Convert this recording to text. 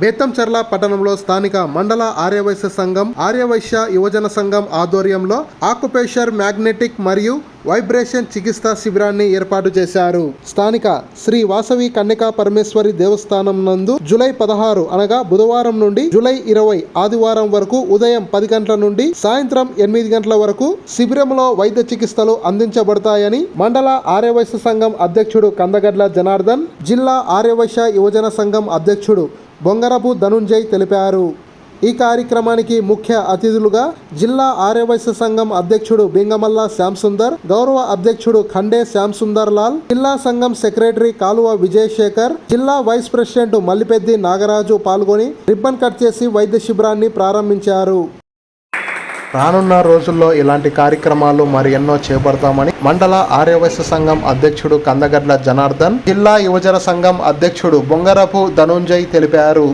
బేతంచెర్ల పట్టణంలో స్థానిక మండల ఆర్యవైశ్య సంఘం ఆర్యవైశ్య యువజన సంఘం ఆధ్వర్యంలో ఆకుపేషర్ మ్యాగ్నెటిక్ మరియు వైబ్రేషన్ చికిత్సా శిబిరాన్ని ఏర్పాటు చేశారు. స్థానిక శ్రీ వాసవి కన్యకా పరమేశ్వరి దేవస్థానం నందు జూలై పదహారు అనగా బుధవారం నుండి జూలై ఇరవై ఆదివారం వరకు ఉదయం పది గంటల నుండి సాయంత్రం ఎనిమిది గంటల వరకు శిబిరంలో వైద్య చికిత్సలు అందించబడతాయని మండల ఆర్యవైశ్య సంఘం అధ్యక్షుడు కందగడ్ల జనార్దన్ జిల్లా ఆర్యవైశ్య యువజన సంఘం అధ్యక్షుడు బొంగరపు ధనుంజయ్ తెలిపారు. ఈ కార్యక్రమానికి ముఖ్య అతిథులుగా జిల్లా ఆర్యవైశ్య సంఘం అధ్యక్షుడు బింగమల్ల శ్యాంసుందర్ గౌరవ అధ్యక్షుడు ఖండే శ్యాంసుందర్ లాల్ జిల్లా సంఘం సెక్రటరీ కాలువ విజయశేఖర్ జిల్లా వైస్ ప్రెసిడెంట్ మల్లిపెద్ది నాగరాజు పాల్గొని రిబ్బన్ కట్ చేసి వైద్య శిబిరాన్ని ప్రారంభించారు. రానున్న రోజుల్లో ఇలాంటి కార్యక్రమాలు మరి ఎన్నో చేపడతామని మండల ఆర్యవైశ్య సంఘం అధ్యక్షుడు కందగడ్ల జనార్దన్ జిల్లా యువజన సంఘం అధ్యక్షుడు బొంగరపు ధనుంజయ్ తెలిపారు.